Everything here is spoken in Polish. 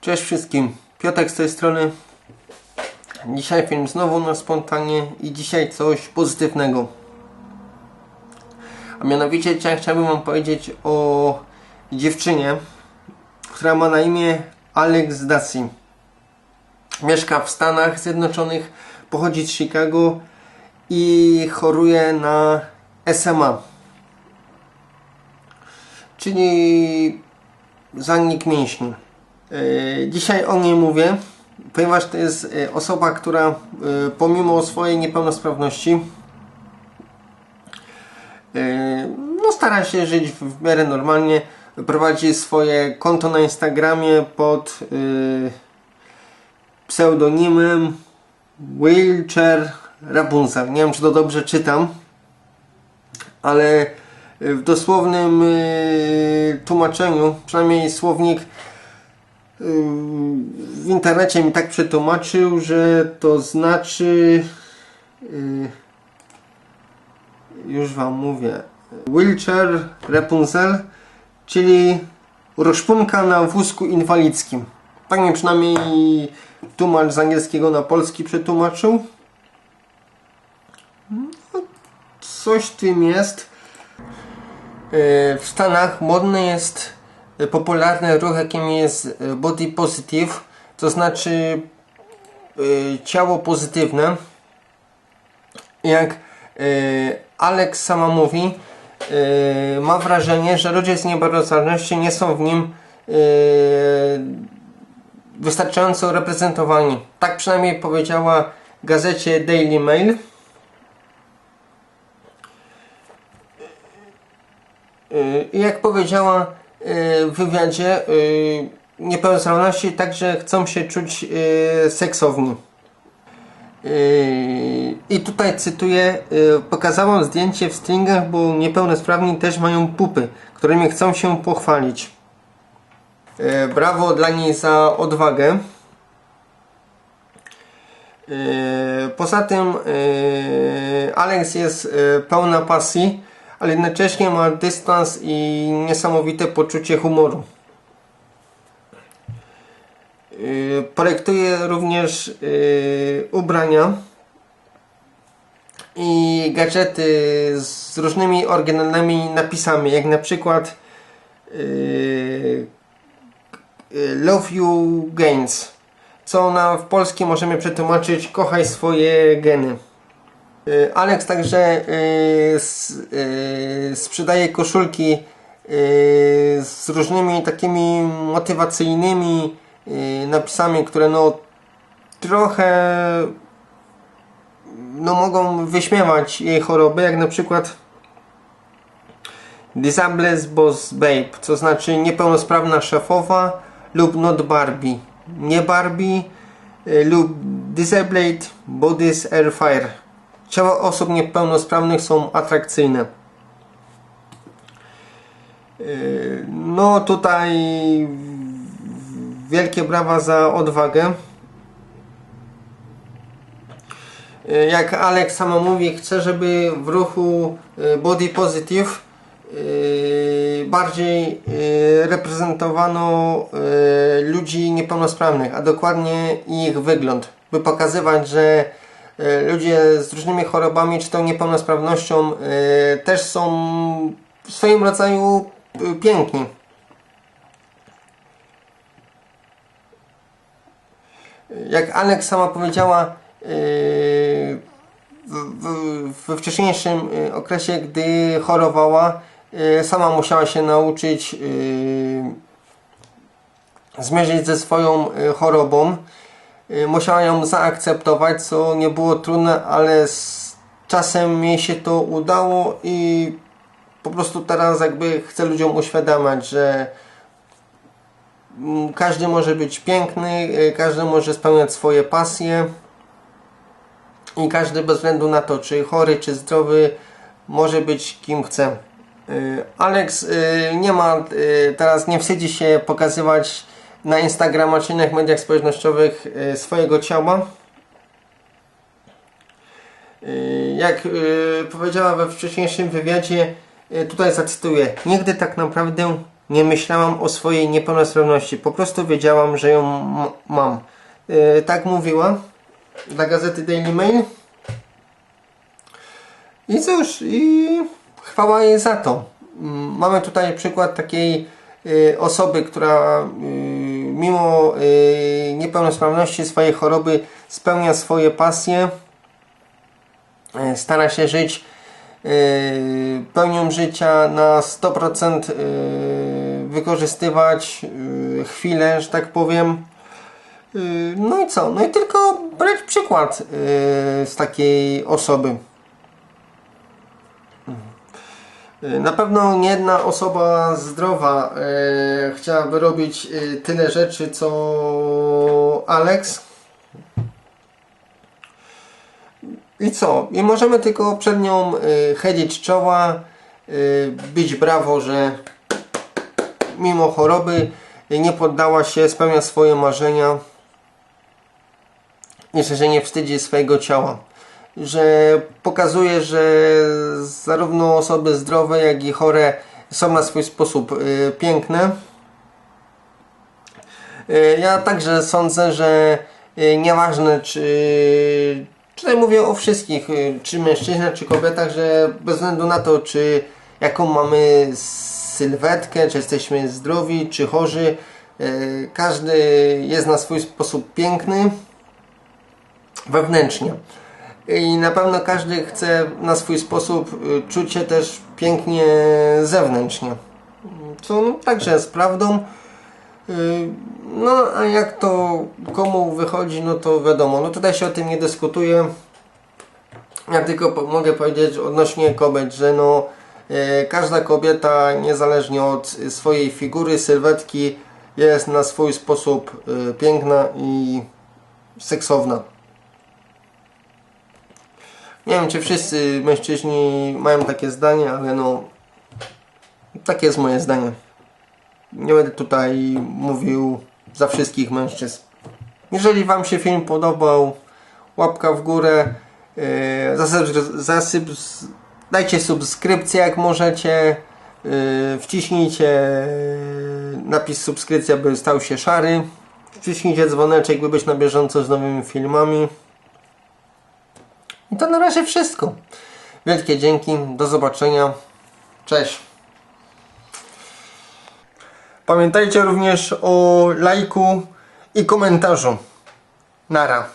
Cześć wszystkim, Piotek z tej strony. Dzisiaj film znowu na spontanie i dzisiaj coś pozytywnego. A mianowicie dzisiaj chciałbym Wam powiedzieć o dziewczynie, która ma na imię Alex Daci. Mieszka w Stanach Zjednoczonych, pochodzi z Chicago i choruje na SMA. Czyli zanik mięśni. E, Dzisiaj o niej mówię, ponieważ to jest e, osoba, która e, pomimo swojej niepełnosprawności no stara się żyć w miarę normalnie. Prowadzi swoje konto na Instagramie pod pseudonimem Wheelchair Rapunzel. Nie wiem, czy to dobrze czytam, ale w dosłownym tłumaczeniu, przynajmniej słownik w internecie mi tak przetłumaczył, że to znaczy yy, już wam mówię wheelchair Rapunzel czyli rozpunka na wózku inwalidzkim. Tak mi przynajmniej tłumacz z angielskiego na polski przetłumaczył. No, coś w tym jest. Yy, w Stanach modny jest popularny ruch, jakim jest y, body positive, to znaczy y, ciało pozytywne. Jak y, Alex sama mówi, ma wrażenie, że ludzie z niepełnosprawnością nie są w nim wystarczająco reprezentowani. Tak przynajmniej powiedziała gazecie Daily Mail. I jak powiedziała w wywiadzie, y, niepełnosprawności także chcą się czuć y, seksowni. Y, I tutaj cytuję, y, pokazałam zdjęcie w stringach, bo niepełnosprawni też mają pupy, którymi chcą się pochwalić. Y, Brawo dla niej za odwagę. Y, Poza tym y, Alex jest y, pełna pasji, ale jednocześnie ma dystans i niesamowite poczucie humoru. Yy, Projektuje również yy, ubrania i gadżety z różnymi oryginalnymi napisami, jak na przykład yy, Love You Gains, co na w polskim możemy przetłumaczyć kochaj swoje geny. Y, Alex także y, y, sprzedaje koszulki z różnymi takimi motywacyjnymi napisami, które no trochę no mogą wyśmiewać jej choroby, jak na przykład Disabled Boss Babe, co znaczy niepełnosprawna szefowa lub not Barbie, nie Barbie lub Disabled Bodies Air Fire. Ciała osób niepełnosprawnych są atrakcyjne. Yy, No tutaj wielkie brawa za odwagę. Yy, Jak Alex sama mówi, chce, żeby w ruchu yy, Body Positive bardziej reprezentowano ludzi niepełnosprawnych, a dokładnie ich wygląd, by pokazywać, że ludzie z różnymi chorobami czy tą niepełnosprawnością yy, też są w swoim rodzaju yy, piękni. Jak Alex sama powiedziała, we wcześniejszym okresie, gdy chorowała, sama musiała się nauczyć zmierzyć ze swoją chorobą. Y, Musiała ją zaakceptować, co nie było trudne, ale z czasem jej się to udało i po prostu teraz jakby chcę ludziom uświadamiać, że mm, każdy może być piękny, y, każdy może spełniać swoje pasje i każdy bez względu na to, czy chory, czy zdrowy, może być kim chce. Y, Alex nie ma, teraz nie wstydzi się pokazywać na Instagrama czy innych mediach społecznościowych y, swojego ciała. Y, Jak y, powiedziała we wcześniejszym wywiadzie, tutaj zacytuję: Nigdy tak naprawdę Nie myślałam o swojej niepełnosprawności. Po prostu wiedziałam, że ją mam. Tak mówiła dla gazety Daily Mail. I cóż, i chwała jej za to. Mamy tutaj przykład takiej osoby, która mimo y, niepełnosprawności swojej choroby spełnia swoje pasje, y, stara się żyć y, pełnią życia na 100% y, wykorzystywać chwilę, że tak powiem. No i co? No i tylko brać przykład z takiej osoby. Na pewno nie jedna osoba zdrowa e, chciałaby robić e, tyle rzeczy co Alex. I co? I możemy tylko przed nią e, czoła, e, bić brawo, że mimo choroby nie poddała się, spełnia swoje marzenia i że nie wstydzi swojego ciała że pokazuje, że zarówno osoby zdrowe, jak i chore są na swój sposób y, piękne. Y, ja także sądzę, że y, nieważne czy tutaj mówię o wszystkich, czy mężczyznach, czy kobietach, że bez względu na to, czy jaką mamy sylwetkę, czy jesteśmy zdrowi, czy chorzy, każdy jest na swój sposób piękny wewnętrznie. I na pewno każdy chce na swój sposób y, czuć się też pięknie zewnętrznie. Co no, także jest prawdą. Y, No a jak to komu wychodzi, no to wiadomo. No tutaj się o tym nie dyskutuje. Ja tylko mogę powiedzieć odnośnie kobiet, że no e, każda kobieta niezależnie od swojej figury, sylwetki jest na swój sposób piękna i seksowna. Nie wiem, czy wszyscy mężczyźni mają takie zdanie, ale no. Takie jest moje zdanie. Nie będę tutaj mówił za wszystkich mężczyzn. Jeżeli Wam się film podobał, łapka w górę. Yy, zasyp, zasyp, dajcie subskrypcję jak możecie. Yy, wciśnijcie yy, napis subskrypcja, by stał się szary. Wciśnijcie dzwoneczek, by być na bieżąco z nowymi filmami. I to na razie wszystko. Wielkie dzięki, do zobaczenia. Cześć. Pamiętajcie również o lajku i komentarzu. Nara.